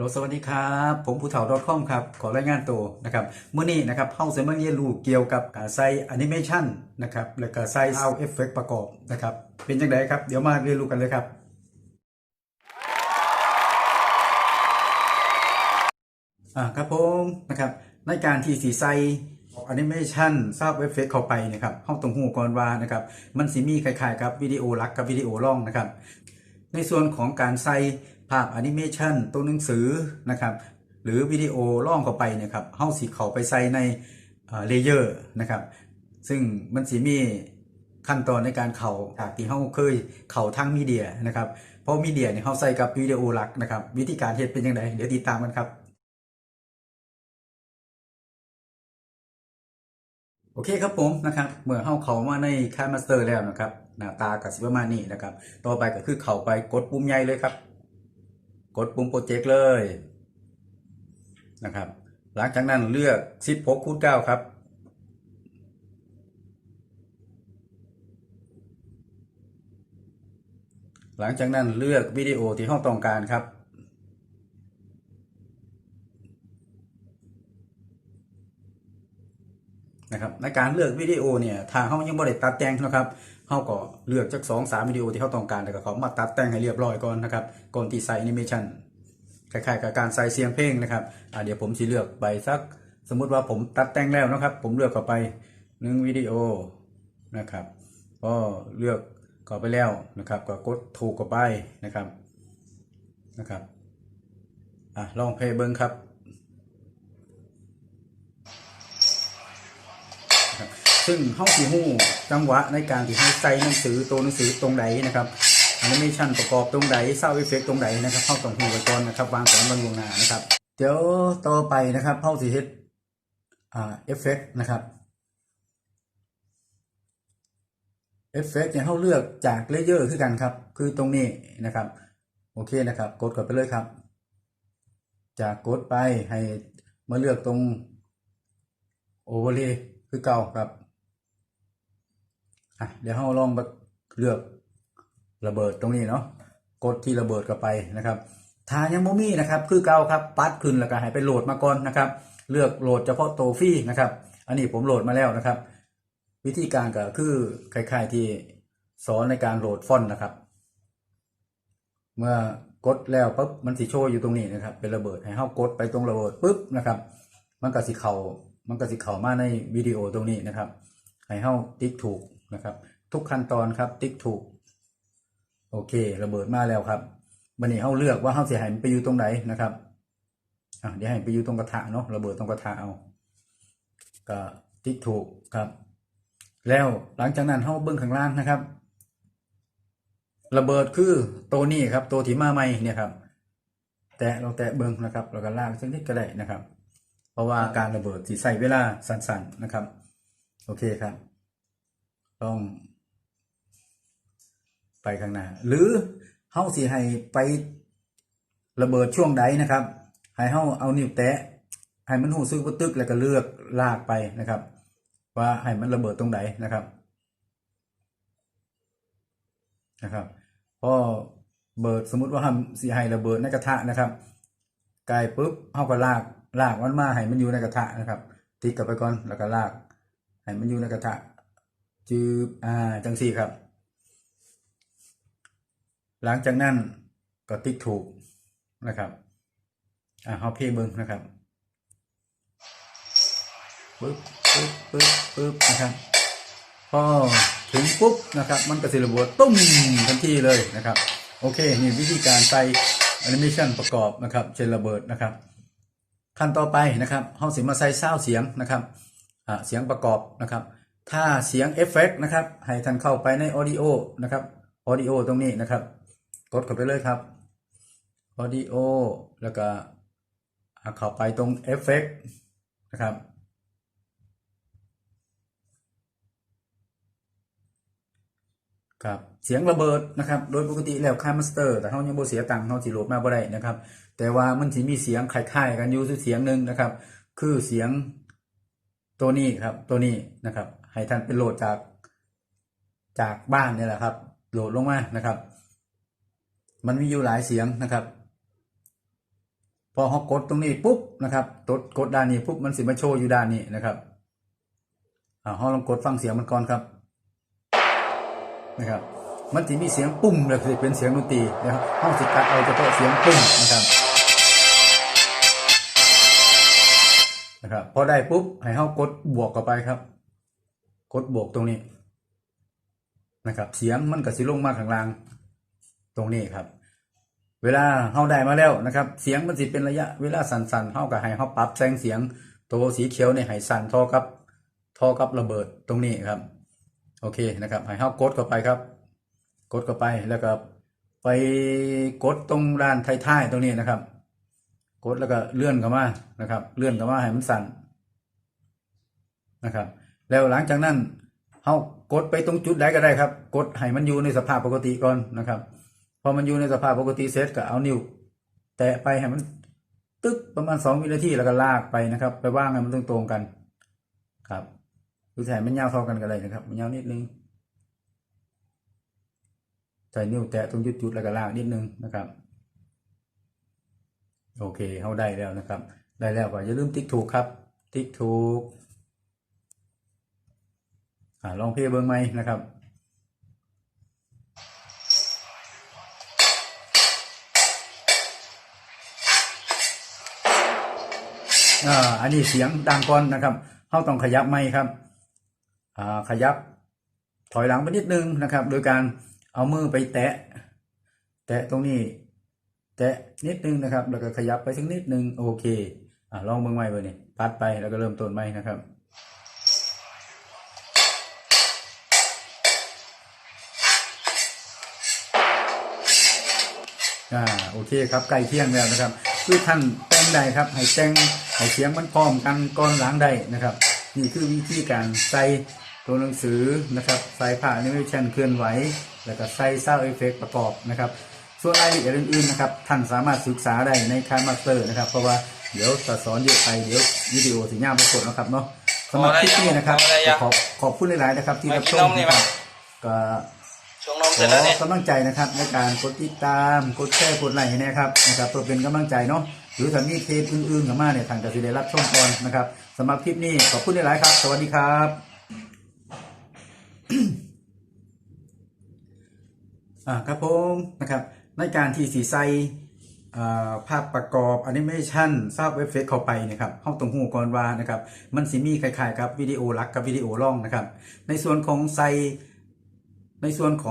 โลสวัสดีครับ ผมผู้เฒ่า .com ครับ ขอรายงานตัวนะครับเมื่อนี้นะครับเฮาจะมาเรียนรู้เกี่ยวกับการใส่แอนิเมชันนะครับและก็ใส่ซาเอฟเฟกประกอบนะครับ เป็นจังไดครับ เดี๋ยวมาเรียนรู้กันเลยครับ อ่าครับผมนะครับ ในการที่สีใส่แอนิเมชันซาวเอฟเฟกเข้าไปนะครับเฮาต้องฮู้ก่อนว่านะครับ มันสิมีคล้ายๆกับวิดีโอหลักกับวิดีโอร่องนะครับ ในส่วนของการใส่ ภาพแอนิเมชันตัวหนังสือนะครับหรือวิดีโอล่องเข้าไปเนะครับเฮาสิเข้าไปใส่ในเลเยอร์นะครับซึ่งมันสิมีขั้นตอนในการเข้าจากที่เฮาเคยเข้าทางมีเดียนะครับเพราะมีเดียเนี่ยเฮาใส่กับวิดีโอหลักนะครับวิธีการเฮ็ดเป็นยังไงเดี๋ยวติดตามกันครับโอเคครับผมนะครับเมื่อเข้าเขามาในค่ายมาสเตอร์แล้วนะครับหน้าตากับสิประมาณนี้นะครับ ต่อไปก็คือเข้าไปกดปุ่มใหญ่เลยครับ กดปุ่มโปรเจกต์เลยนะครับ หลังจากนั้นเลือก 16คูณ9ครับหลังจากนั้นเลือกวิดีโอที่ห้องต้องการครับ นะครับในการเลือกวิดีโอเนี่ยทางเขายังบ่ได้ตัดแต่งนะครับ เขาก็เลือกจากสองสามวิดีโอที่เขาต้องการแล้วก็เขามาตัดแต่งให้เรียบร้อยก่อนนะครับก่อนที่ใส่แอนิเมชันคล้ายๆกับการใส่เสียงเพลงนะครับอ่าเดี๋ยวผมจะเลือกไปสัก สมมุติว่าผมตัดแต่งแล้วนะครับ ผมเลือกเข้าไปหนึ่งวิดีโอนะครับก็เลือกเข้าไปแล้วนะครับก็กดถูกเข้าไปนะครับนะครับอะลองเพลย์เบิ้งครับ ซึ่งเฮาสิฮู้จังหวะในการที่ให้ใส่หนังสือตัวหนังสือตรงไหนนะครับแอนิเมชันประกอบตรงไหนซาวด์เอฟเฟกตรงไหนนะครับเฮาต้องฮู้ไว้ก่อนนะครับวางแผนไว้ล่วงหน้านะครับ เดี๋ยวต่อไปนะครับเฮาสิเฮ็ดอ่าเอฟเฟกนะครับเอฟเฟกเนี่ยเฮาเลือกจากเลเยอร์คือกันครับ คือตรงนี้นะครับ โอเคนะครับ กดกดไปเลยครับ จากกดไปให้มาเลือกตรงโอเวอร์เลย์คือเก่าครับ อะเดี๋ยวเราลองเลือกระเบิดตรงนี้เนาะกดที่ระเบิดเข้าไปนะครับถ้ายังบ่มีนะครับ คือเก่าครับปัดขึ้นแล้วก็ให้ไปโหลดมาก่อนนะครับ เลือกโหลดเฉพาะโตฟรีนะครับ อันนี้ผมโหลดมาแล้วนะครับ วิธีการก็คือคล้ายๆที่สอนในการโหลดฟอนต์นะครับ เมื่อกดแล้วปุ๊บมันสิโชว์อยู่ตรงนี้นะครับ เป็นระเบิดให้เฮากดไปตรงระเบิดปุ๊บนะครับ มันก็สิเข้ามันก็สิเข้ามาในวิดีโอตรงนี้นะครับ ให้เฮาติ๊กถูก นะครับ ทุกขั้นตอนครับติ๊กถูก โอเค ระเบิดมาแล้วครับบันนี้เฮาเลือกว่าเฮาเสิให้มันไปอยู่ตรงไหนนะครับอะเดี๋ยวให้ไปอยู่ตรงกระทะเนาะระเบิดตรงกระทะเอาก็ติ๊กถูกครับ แล้วหลังจากนั้นเฮาเบิ่งข้างล่างนะครับ ระเบิดคือตัวนี้ครับ ตัวที่มาใหม่เนี่ยครับ แตะเราแตะเบิ่งนะครับแล้วก็ลากสักนิดก็ได้นะครับ เพราะว่าการระเบิดสิใส่เวลาสั้นๆนะครับ โอเคครับ ต้อง ไปข้างหน้า หรือเฮาสิให้ไประเบิดช่วงใดนะครับ ให้เฮาเอานิ้วแตะให้มันหูซึกว่าตึกแล้วก็เลือกลากไปนะครับ ว่าให้มันระเบิดตรงไหนนะครับนะครับพอเบิดสมมติว่าทำสิให้ระเบิดในกระทะนะครับกายปุ๊บเฮาก็ลากลากมันมาให้มันอยู่ในกระทะนะครับ ติ๊กกลับไปก่อนแล้วก็ลากให้มันอยู่ในกระทะ จืบอ่าจังสี่ครับ หลังจากนั้นก็ติ๊กถูกนะครับอ่าเฮาเพลย์เบิ่งนะครับปึ๊บปึ๊บปึ๊บปึ๊บนะครับพอถึงปุ๊บนะครับมันก็สิระบิดตุ้มทันทีเลยนะครับ โอเคนี่วิธีการใส่แอนิเมชันประกอบนะครับเชนระเบิดนะครับ ขั้นต่อไปนะครับเฮาสิมาใส่ซาวด์เสียงนะครับอ่าเสียงประกอบนะครับ ถ้าเสียงเอฟเฟกต์นะครับ ให้ท่านเข้าไปใน Audio นะครับ Audio ตรงนี้นะครับ กดเข้าไปเลยครับ Audio แล้วก็เข้าไปตรงเอฟเฟกต์นะครับ ครับเสียงระเบิดนะครับ โดยปกติแล้วค่ายมาสเตอร์ แต่เขายังบ่เสียตังค์เขาสิโหลดมาบ่ได้นะครับ แต่ว่ามันสิมีเสียงคล้ายๆกันอยู่เสียงหนึ่งนะครับ คือเสียงตัวนี้ครับตัวนี้นะครับ ให้ท่านไปโหลดจากจากบ้านเนี่ยแหละครับ โหลดลงมานะครับ มันมีอยู่หลายเสียงนะครับ พอเขากดตรงนี้ปุ๊บนะครับกดกดด้านนี้ปุ๊บมันสิมาโชว์อยู่ด้านนี้นะครับอ่าเขาลองกดฟังเสียงมันก่อนครับนะครับ มันจะมีเสียงปุ้มเลยคือเป็นเสียงดนตรีนะครับเขาสิตัดเอาเฉพาะเสียงปุ้มนะครับนะครับพอได้ปุ๊บให้เขากดบวกเข้าไปครับ กดบวกตรงนี้นะครับ เสียงมันก็สิลงมาข้างล่าง ตรงนี้ครับ เวลาเฮาได้มาแล้วนะครับ เสียงมันสิเป็นระยะเวลาสั่นๆเฮาก็ให้เฮาปรับแสงเสียง ตัวสีเขียวเนี่ยให้สั่นทอกับทอกับระเบิดตรงนี้ครับ โอเคนะครับให้เฮากดเข้าไปครับ กดเข้าไปแล้วก็ไปกดตรงด้านท้ายๆตรงนี้นะครับ กดแล้วก็เลื่อนเข้ามานะครับ เลื่อนเข้ามาให้มันสั่นนะครับ แล้วหลังจากนั้นเฮากดไปตรงจุดใดก็ได้ครับ กดให้มันอยู่ในสภาพปกติก่อนนะครับพอมันอยู่ในสภาพปกติเสร็จก็เอานิ้ว แตะไปให้มันตึ๊กประมาณสองวินาทีแล้วก็ลากไปนะครับ ไปว่างให้มันตรงตรงๆกันครับหรือใส่มันยาวเท่ากันก็ได้นะครับ มันยาวนิดนึงใส่นิ้วแตะตรงจุดๆแล้วก็ลากนิดนึงนะครับ โอเคเขาได้แล้วนะครับ ได้แล้วก็อย่าลืมติ๊กถูกครับ ติ๊กถูก อ่าลองเพลย์เบิ้งไหมนะครับอ่าอันนี้เสียงดังก่อนนะครับเขาต้องขยับไม้ครับอ่าขยับถอยหลังไปนิดนึงนะครับ โดยการเอามือไปแตะ แตะตรงนี้ แตะนิดนึงนะครับ แล้วก็ขยับไปสักนิดนึงโอเคอ่าลองเบิ้งไม้ไปนี่ปัดไปแล้วก็เริ่มต้นไม้นะครับ อ่าโอเคครับใกล้เที่ยงแล้วนะครับคือท่านแต่งได้ครับให้แต่งให้เสียงมันพร้อมกันก่อนหลังได้นะครับ นี่คือวิธีการใส่ตัวหนังสือนะครับใส่ผ่าแอนิเมชันเคลื่อนไหว แล้วก็ใส่ซาวเอฟเฟกประกอบนะครับส่วนรายละเอียดอื่นๆนะครับท่านสามารถศึกษาได้ในคานมาสเตอร์นะครับเพราะว่าเดี๋ยวจะสอนเยอะไปเดี๋ยววิดีโอสีหน้าปรากฏนะครับเนาะสำหรับคลิปนี้นะครับขอบขอบคุณหลายๆนะครับที่รับชมนะครับก็ ช่วงนมขเสร็จแล้วเนี่ยอกำลังใจนะครับในการกดติดตามกดแชร์กดไลค์ให้นะครับนะครับเพื่อเป็นกำลังใจเนาะหรือถ้ามีเทปอื่นๆเข้ามาเนี่ยทางกสิได้รับชมก่อนนะครับสำหรับคลิปนี้ขอบคุณหลายๆครับ สวัสดีครับ อ่าครับผมนะครับในการที่สีใสอ่าภาพประกอบแอนิเมชันทราบเว็บเฟซเข้าไปนะครับห้องตรงหูก่อนว่านะครับมันสิมีคล้ายๆกับวิดีโอหลักกับวิดีโอล่องนะครับในส่วนของใสในส่วนของ